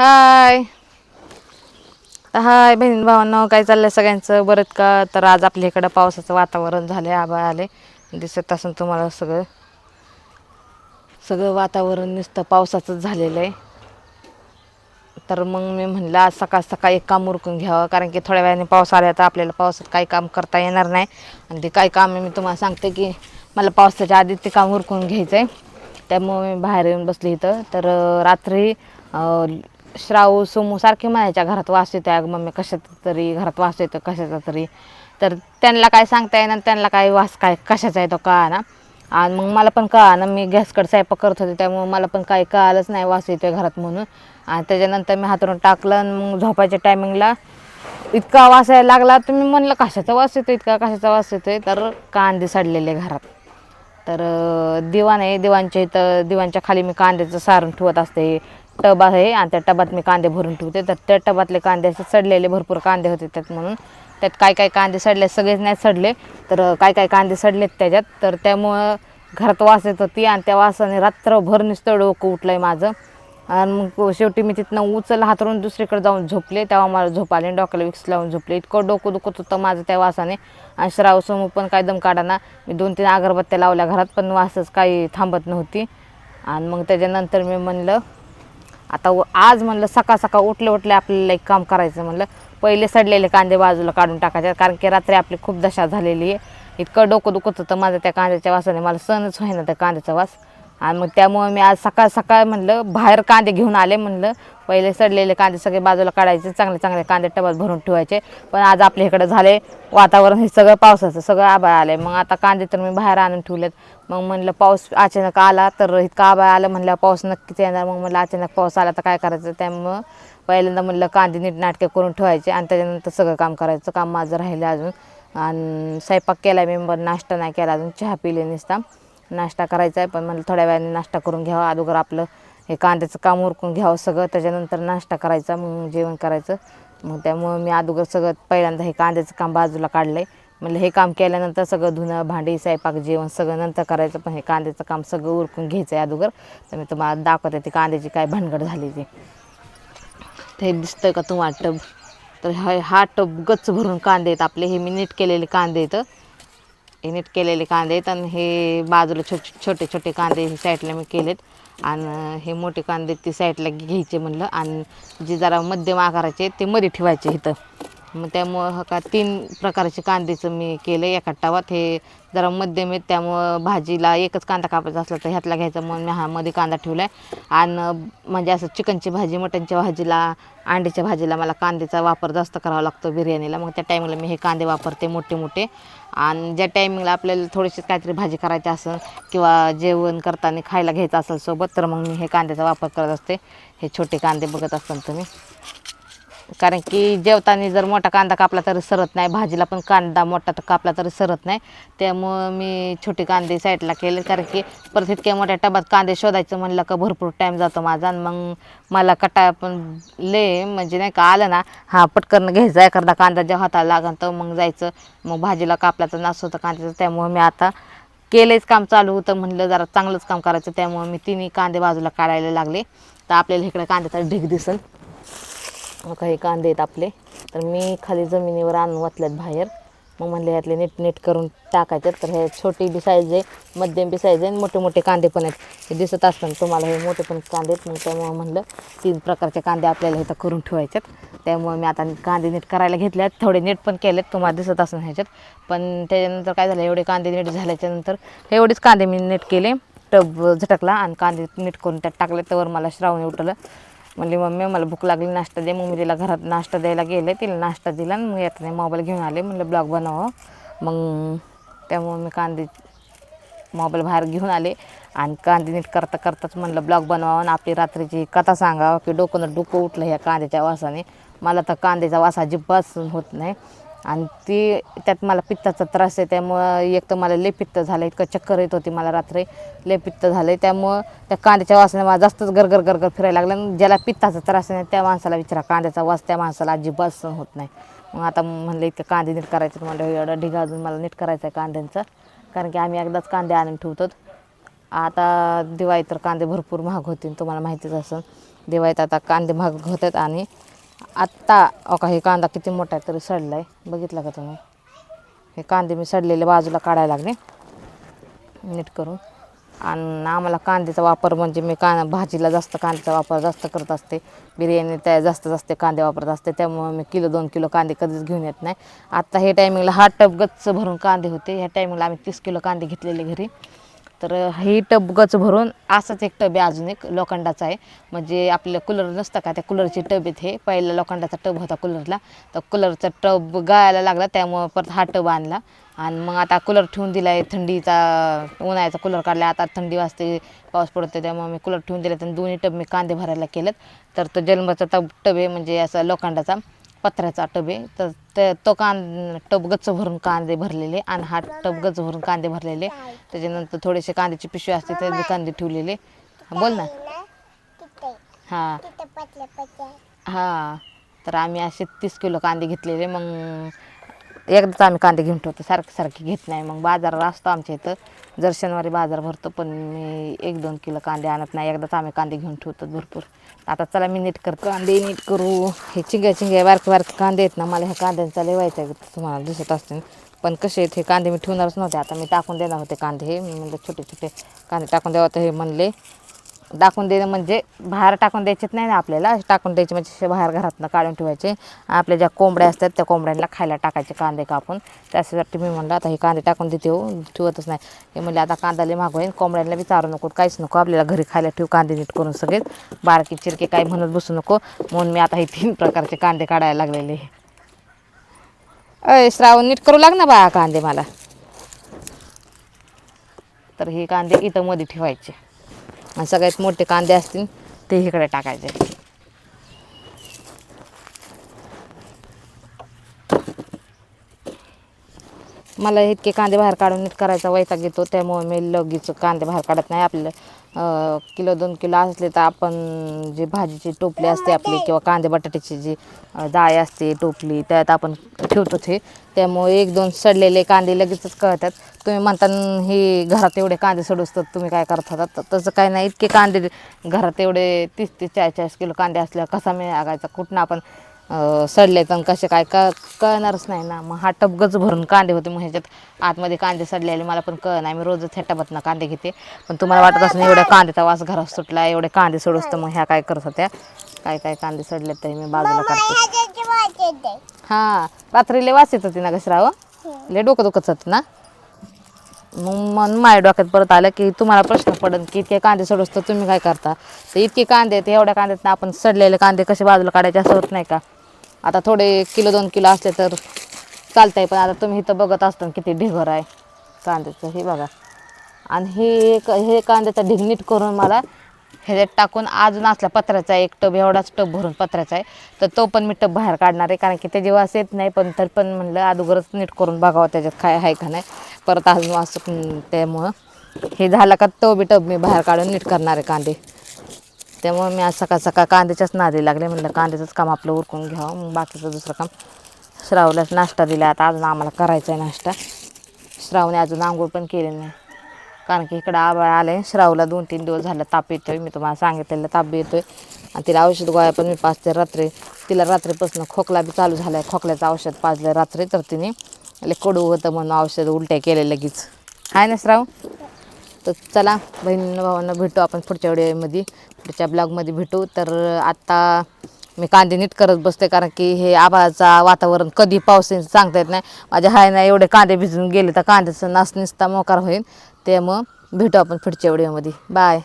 हाय. हाय बहीण भावांनो काय आहे सगळ्यांचं? बरंच का? तर आज आपल्या इकडं पावसाचं वातावरण झालंय आबाळ आले दिसत असून तुम्हाला सगळं. सगळं वातावरण नुसतं पावसाचंच झालेलं आहे तर मग मी म्हणलं आज सकाळ सकाळ एक काम उरकून घ्यावं कारण की थोड्या वेळाने पाऊस आला तर आपल्याला पावसात काही काम करता येणार नाही. आणि ते काय काम आहे मी तुम्हाला सांगते की मला पावसाच्या आधी ते काम उरकून घ्यायचं आहे त्यामुळे मी बाहेर येऊन बसली इथं. तर रात्री श्रावू सोमू सारखे म्हणायच्या घरात वास येतो अगं मम्मी कशात तरी घरात वास येतो कशाचा तरी. तर त्यांना काय सांगता येणार त्यांना काय वास काय कशाचा येतो का ना आणि मग मला पण कळा ना मी गॅसकडे स्वयंपाक करत होते त्यामुळे मला पण काही कळालंच नाही वास येतोय घरात म्हणून. आणि त्याच्यानंतर मी हातरून टाकलं आणि मग झोपायच्या टायमिंगला इतका वास यायला लागला तर मी म्हणलं कशाचा वास येतो इतका कशाचा वास येतोय. तर कांदे सडलेले घरात. तर दिवाण आहे दिवाणच्या इथं दिवाणच्या खाली मी कांद्याचं सारण ठेवत असते टब आहे आणि त्या टबात मी कांदे भरून ठेवते. तर त्या टबातले कांदे असे सडलेले भरपूर कांदे होते त्यात म्हणून. त्यात काय काय कांदे सडले सगळेच नाही सडले. तर काय काय कांदे सडलेत त्याच्यात. तर त्यामुळं घरात वास येत होती आणि त्या वासाने रात्रभर नुसतं डोकं उठलं आहे माझं. आणि मग शेवटी मी तिथनं उचल हातरून दुसरीकडे जाऊन झोपले. तेव्हा मला झोप आली आणि डोक्याला विक्स लावून झोपले. इतकं डोकं दुखत होतं माझं त्या वासाने. आणि श्रावसम पण काय दम काढाना. मी दोन तीन अगरबत्त्या लावल्या घरात पण वासच काही थांबत नव्हती. आणि मग त्याच्यानंतर मी म्हणलं आता व- आज म्हणलं सकाळ सकाळ उठले उठले आपल्याला एक काम करायचं म्हणलं. पहिले सडलेले कांदे बाजूला काढून टाकायचे कारण की रात्री आपली खूप दशा झालेली आहे. इतकं डोकं दुखत होतं माझं त्या कांद्याच्या वासाने. मला सहनच होईना त्या कांद्याचा वास. आणि मग त्यामुळे मी आज सकाळ सकाळ म्हणलं बाहेर कांदे घेऊन आले म्हणलं. पहिले सडलेले कांदे सगळे बाजूला काढायचे चांगले चांगले कांदे टबात भरून ठेवायचे. पण आज आपल्या इकडं झाले वातावरण हे सगळं पावसाचं सगळं आबाळ आलं आहे मग आता कांदे तर मी बाहेर आणून ठेवलेत. मग म्हणलं पाऊस अचानक आला तर इतका आबाळ आलं म्हणलं पाऊस नक्कीच येणार. मग म्हणलं अचानक पाऊस आला तर काय करायचं? त्यामुळं पहिल्यांदा म्हणलं कांदे नीट नाटके करून ठेवायचे आणि त्याच्यानंतर सगळं काम करायचं. काम माझं राहिलं अजून. आणि स्वयंपाक केला मी पण नाश्ता नाही केला अजून. चहा पिले नसता. नाश्ता करायचा आहे पण म्हणलं थोड्या वेळाने नाश्ता करून घ्यावा. अगोदर आपलं हे कांद्याचं काम उरकून घ्यावं सगळं. त्याच्यानंतर नाश्ता करायचा मग जेवण करायचं. मग त्यामुळं मी अगोदर सगळं पहिल्यांदा हे कांद्याचं काम बाजूला काढलं आहे म्हणलं हे काम केल्यानंतर सगळं धुणं भांडी स्वयंपाक जेवण सगळं नंतर करायचं पण हे कांद्याचं काम सगळं उरकून घ्यायचं आहे अगोदर. तर मी तुम्हाला दाखवते ती कांद्याची काय भानगड झाली ती. ते दिसतंय का तुम्हाला टब? तर हा हा टब गच्च भरून कांदे आहेत आपले. हे मी नीट केलेले कांदे आहेत. हे नीट केलेले कांदे आहेत आणि हे बाजूला छोटे छोटे छोटे कांदे हे साईडला मी केलेत. आणि हे मोठे कांदे ते साईडला घ्यायचे म्हणलं. आणि जे जरा मध्यम आकाराचे ते मध्ये ठेवायचे इथं. मग त्यामुळं हा का तीन प्रकारचे कांद्याचं मी केलं. एका टावात हे जरा मध्यम आहेत त्यामुळं भाजीला एकच कांदा कापायचा असला तर ह्यातला घ्यायचा म्हणून मी हा मध्ये कांदा ठेवला आहे आणि म्हणजे असं चिकनची भाजी मटनच्या भाजीला अंड्याच्या भाजीला मला कांद्याचा वापर जास्त करावा लागतो बिर्याणीला. मग त्या टायमिंगला मी हे कांदे वापरते मोठे मोठे आणि ज्या टायमिंगला आपल्याला थोडीशी काहीतरी भाजी करायची असेल किंवा जेवण करताना खायला घ्यायचं असेल सोबत तर मग मी हे कांद्याचा वापर करत असते. हे छोटे कांदे बघत असाल तुम्ही. कारण की जेवताना जर मोठा कांदा कापला तरी सरत नाही भाजीला पण कांदा मोठा तर कापला तरी सरत नाही. त्यामुळं मी छोटे कांदे साईडला केले कारण की परत इतक्या मोठ्या टबात कांदे शोधायचं म्हणलं का भरपूर टाईम जातो माझा आणि मग मला कटा पण ले म्हणजे नाही का आलं ना हा पटकन घ्यायचा एखादा कांदा जेव्हा हाताला लागन तर मग जायचं. मग भाजीला कापला तर नास होतं कांद्याचं त्यामुळं मी आता केलेच काम चालू होतं म्हणलं जरा चांगलंच काम करायचं त्यामुळं मी तिन्ही कांदे बाजूला काढायला लागले. तर आपल्याला इकडे कांद्याचा ढीग दिसल. काही कांदे आहेत आपले. तर मी खाली जमिनीवर आणून वाचल्यात बाहेर. मग म्हणले यातले नीट नीट करून टाकायचे तर हे छोटी बी साईज आहे मध्यम बी साईज आहे आणि मोठे मोठे कांदे पण आहेत. हे दिसत असताना तुम्हाला हे मोठे पण कांदे आहेत. मग त्यामुळं म्हणलं तीन प्रकारचे कांदे आपल्याला इथं करून ठेवायच्यात त्यामुळे मी आता कांदे नीट करायला घेतले आहेत. थोडे नीट पण केलेत तुम्हाला दिसत असणार ह्याच्यात. पण त्याच्यानंतर काय झालं एवढे कांदे नीट झाल्याच्यानंतर एवढेच कांदे मी नीट केले. टब झटकला आणि कांदे नीट करून त्यात टाकले. त्यावर मला श्रावण उठलं. म्हणली मम्मी मला भूक लागली नाश्ता दे. मग मी तिला घरात नाश्ता द्यायला गेले तिला नाश्ता दिला आणि मग येताना मोबाईल घेऊन आले. म्हणलं ब्लॉग बनवावं मग त्यामुळे मी कांदे मोबाईल बाहेर घेऊन आले आणि कांदे नीट करता करताच म्हणलं ब्लॉग बनवावं आणि आपली रात्रीची कथा सांगावं की डोकं डोकं उठलं ह्या कांद्याच्या वासाने. मला तर कांद्याचा वास अजिबात होत नाही. आणि ती त्यात मला पित्ताचा त्रास आहे त्यामुळं एक तर मला लय पित्त झालं इतकं चक्कर येत होती मला रात्री. लय पित्त झालं त्यामुळं त्या कांद्याच्या वासाने मला जास्तच गरगर गरगर फिरायला लागलं आणि ज्याला पित्ताचा त्रास आहे त्या माणसाला विचारा कांद्याचा वास त्या माणसाला अजिबात सहन होत नाही. मग आता म्हणलं इतकं कांदे नीट करायचे म्हणलं एवढं ढिगा अजून मला नीट करायचं आहे कांद्यांचं. कारण की आम्ही एकदाच कांदे आणून ठेवतो आता दिवाळी तर कांदे भरपूर महाग होतील तुम्हाला माहितीच असेल. दिवाळीत आता कांदे महाग होतात आणि आत्ता अहो का हे कांदा किती मोठा आहे तरी सडला आहे बघितला का तुम्ही? हे कांदे मी सडलेले बाजूला काढायला लागले. नीट करून. आणि आम्हाला कांद्याचा वापर म्हणजे मी का भाजीला जास्त कांद्याचा वापर जास्त करत असते. बिर्याणी त्या जास्त जास्त कांदे वापरत असते. त्यामुळे मी किलो दोन किलो कांदे कधीच घेऊन येत नाही. आत्ता हे टायमिंगला हा टप गच्च भरून कांदे होते. ह्या टायमिंगला आम्ही तीस किलो कांदे घेतलेले घरी. तर हे टब गच भरून असंच एक टब आहे अजून एक लोखंडाचा आहे. म्हणजे आपलं कूलर नसतं का त्या कूलरची टब आहेत हे. पहिला लोखंडाचा टब होता कूलरला तर कूलरचा टब गळायला लागला त्यामुळं परत हा टब आणला. आणि मग आता कूलर ठेवून दिला आहे थंडीचा उन्हाळ्याचा कूलर काढला. आता थंडी वाजते पाऊस पडतो त्यामुळे मी कूलर ठेवून दिला आणि दोन्ही टब मी कांदे भरायला केलेत. तर तो जन्माचा टब टब आहे म्हणजे असा लोखंडाचा पत्र्याचा टब आहे. तर ते तो कां टब गच्च भरून कांदे भरलेले आणि हा टब गच्च भरून कांदे भरलेले. त्याच्यानंतर थोडेसे कांद्याची पिशवी असते ते बी कांदे ठेवलेले. बोल ना. हां. हां. तर आम्ही असे तीस किलो कांदे घेतलेले. मग एकदाच आम्ही कांदे घेऊन ठेवतो सारखे सारखे घेत नाही. मग बाजार असतो आमच्या इथं. जर शनिवारी बाजार भरतो पण मी एक दोन किलो कांदे आणत नाही. एकदाच आम्ही कांदे घेऊन ठेवतो भरपूर. आता चला मी नीट करतो. कांदे नीट करू. हे चिंग्या चिंग्या बारके बारके कांदे आहेत ना मला ह्या कांद्यांचा लय आहे तुम्हाला दिसत असते पण कसे आहेत हे कांदे मी ठेवणारच नव्हते. आता मी टाकून देणार होते कांदे हे. मी छोटे छोटे कांदे टाकून द्यावं तर हे म्हणले. टाकून देणं म्हणजे बाहेर टाकून द्यायचेच नाही ना आपल्याला. टाकून द्यायचे म्हणजे बाहेर घरातनं काढून ठेवायचे. आपल्या ज्या कोंबड्या असतात त्या कोंबड्यांना खायला टाकायचे कांदे कापून. त्यासाठी मी म्हणलं आता हे कांदे टाकून देते हो. ठेवतच नाही. हे म्हणले आता कांदाले मागवेन होईल. कोंबड्यांना विचारू नको. काहीच नको. आपल्याला घरी खायला ठेवू कांदे नीट करून सगळेच. बारकी चिरके काही म्हणत बसू नको. म्हणून मी आता हे तीन प्रकारचे कांदे काढायला लागलेले. अय श्रावण नीट करू लाग ना बा कांदे मला. तर हे कांदे इथं मध्ये ठेवायचे. आणि सगळ्यात मोठे कांदे असतील ते इकडे टाकायचे. मला इतके कांदे बाहेर काढून नीट करायचा वैताग येतो त्यामुळे मी लगेच कांदे बाहेर काढत नाही. आपल्या किलो दोन किलो असले तर आपण जी भाजीची टोपली असते आपली किंवा कांदे बटाट्याची जी अं, असते टोपली त्यात आपण ठेवतो ते. त्यामुळे एक दोन सडलेले कांदे लगेचच कळतात. तुम्ही म्हणता हे घरात एवढे कांदे सडवतात तुम्ही काय करतात तर तसं काही नाही. इतके कांदे घरात एवढे तीस तीस चाळीस चाळीस किलो कांदे असल्यावर कसा मिळागायचा कुठनं आपण सडले तर कसे काय क कळणारच नाही ना. मग हा टबगच भरून कांदे होते मग ह्याच्यात. आतमध्ये कांदे सडलेले मला पण कळ नाही. मी रोजच ह्या टबातनं कांदे घेते. पण तुम्हाला वाटत असं एवढ्या कांद्याचा वास घरात सुटला एवढे कांदे सोडूस तर मग ह्या काय करत होत्या? काय काय कांदे सडले तरी मी बाजूला काढते. हां रात्री लय वास येत होती ना घसराव लय डोकं दुखत होतं ना. मग मन माझ्या डोक्यात परत आलं की तुम्हाला प्रश्न पडेल की इतके कांदे सोडूस तर तुम्ही काय करता? तर इतके कांदे आहेत एवढ्या कांद्यात आपण सडलेले कांदे कसे बाजूला काढायचे असं होत नाही का? आता थोडे किलो दोन किलो असले तर चालतंय पण आता तुम्ही इथं बघत असता किती ढिगर आहे कांद्याचं. हे बघा. आणि हे एक हे कांद्याचा ढिग नीट करून मला ह्याच्यात टाकून अजून असला पत्र्याचा एक टब एवढाच टब भरून पत्र्याचा आहे. तर तो पण मी टब बाहेर काढणार आहे कारण की त्याची वास येत नाही पण तर पण म्हणलं अगोदरच नीट करून बघावं त्याच्यात काय आहे का नाही. परत अजून वास त्यामुळं. हे झालं का तो बी टब मी बाहेर काढून नीट करणार आहे कांदे. त्यामुळे मी आज सकाळ सकाळ कांद्याच्याच नादी लागले. म्हटलं कांद्याचंच काम आपलं उरकून घ्यावं. मग बाकीचं दुसरं काम. श्रावलाच नाश्ता दिला. आता अजून आम्हाला करायचा आहे नाश्ता. श्रावने अजून आंघोळ पण केली नाही. कारण की इकडं आबाळ आलं आहे श्रावला दोन तीन दिवस झालं ताप येतोय. मी तुम्हाला सांगितलेलं ताप बी येतोय. आणि तिला औषध गोळ्या पण मी पाचते रात्री तिला रात्रीपासून खोकला बी चालू झाला आहे खोकल्याचं औषध पाजलं रात्री तर तिने. लय कडू होतं म्हणून औषध उलट्या केले लगेच. आहे ना श्राव तर चला बहीण भावांना भेटू आपण पुढच्या व्हिडिओमध्ये. पुढच्या ब्लॉगमध्ये भेटू. तर आत्ता मी कांदे नीट करत बसते कारण की हे आभाळाचा वातावरण कधी पाऊस सांगता येत नाही. माझ्या हाय ना एवढे कांदे भिजून गेले तर कांद्याचं नास निसता मोकार होईल त्यामुळं भेटू आपण पुढच्या व्हिडिओमध्ये. बाय